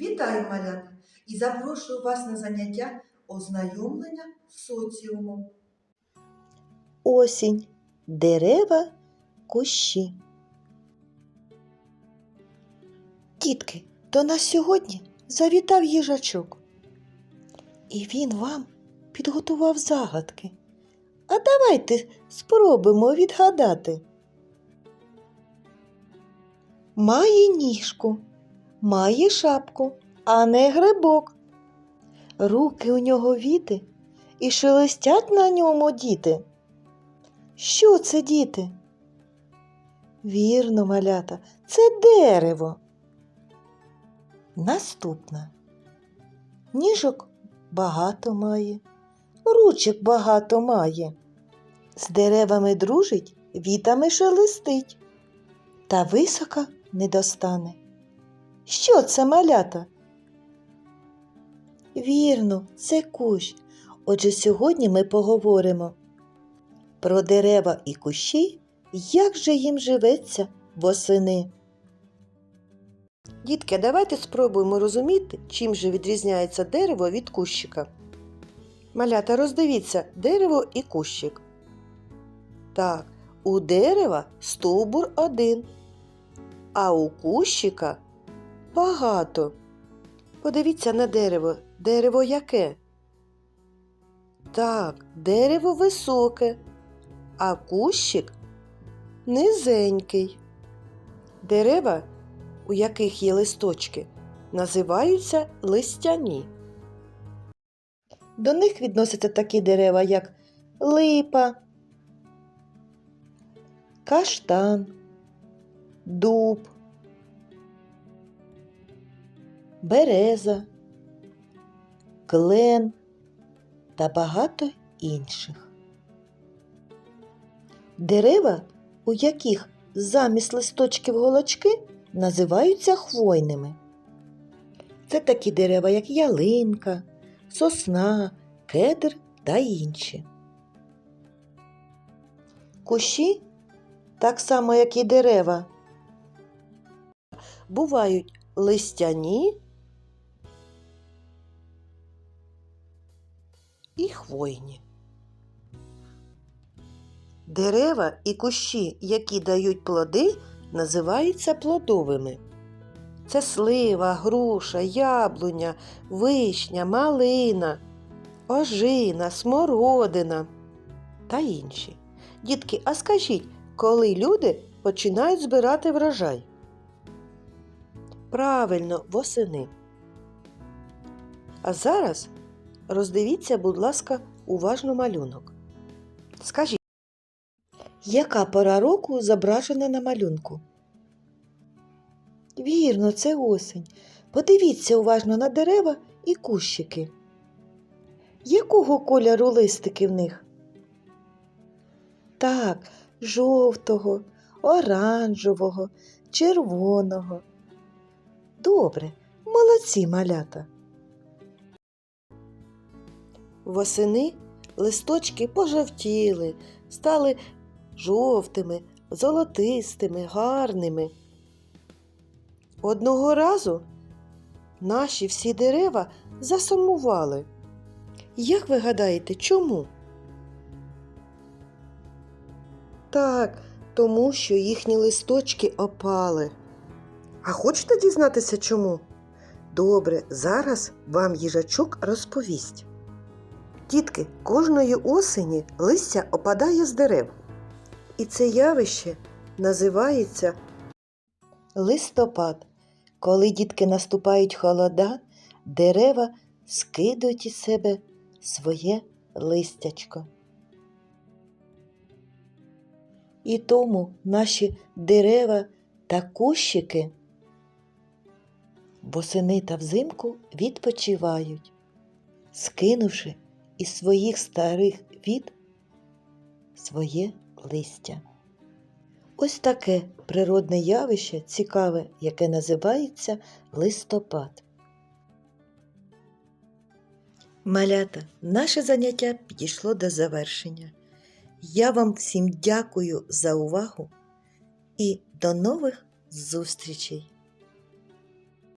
Вітаю, малята! І запрошую вас на заняття ознайомлення з соціумом. Осінь. Дерева, кущі. Дітки, до нас сьогодні завітав їжачок. І він вам підготував загадки. А давайте спробуємо відгадати. Має ніжку, має шапку, а не грибок. Руки у нього віти і шелестять на ньому діти. Що це, діти? Вірно, малята, це дерево. Наступна. Ніжок багато має, ручок багато має. З деревами дружить, вітами шелестить, та високо не достане. Що це малята? Вірно, це кущ. Отже, сьогодні ми поговоримо про дерева і кущі, як же їм живеться восени. Дітки, давайте спробуємо розуміти, чим же відрізняється дерево від кущика. Малята, роздивіться дерево і кущик. Так, у дерева стовбур один, а у кущика багато. Подивіться на дерево. Дерево яке? Так, дерево високе, а кущик низенький. Дерева, у яких є листочки, називаються листяні. До них відносяться такі дерева, як липа, каштан, дуб, береза, клен та багато інших. Дерева, у яких замість листочків голочки, називаються хвойними. Це такі дерева, як ялинка, сосна, кедр та інші. Кущі, так само як і дерева, бувають листяні хвойні. Дерева і кущі, які дають плоди, називаються плодовими. Це слива, груша, яблуня, вишня, малина, ожина, смородина та інші. Дітки, а скажіть, коли люди починають збирати врожай? Правильно, восени. А зараз роздивіться, будь ласка, уважно малюнок. Скажіть, яка пора року зображена на малюнку? Вірно, це осінь. Подивіться уважно на дерева і кущики. Якого кольору листики в них? Так, жовтого, оранжевого, червоного. Добре, молодці малята. Восени листочки пожовтіли, стали жовтими, золотистими, гарними. Одного разу наші всі дерева засумували. Як ви гадаєте, чому? Так, тому що їхні листочки опали. А хочете дізнатися чому? Добре, зараз вам їжачок розповість. Дітки, кожної осені листя опадає з дерев. І це явище називається листопад. Коли дітки наступають холода, дерева скидують із себе своє листячко. І тому наші дерева та кущики восени та взимку відпочивають, скинувши із своїх старих від своє листя. Ось таке природне явище цікаве, яке називається листопад. Малята, наше заняття підійшло до завершення. Я вам всім дякую за увагу і до нових зустрічей!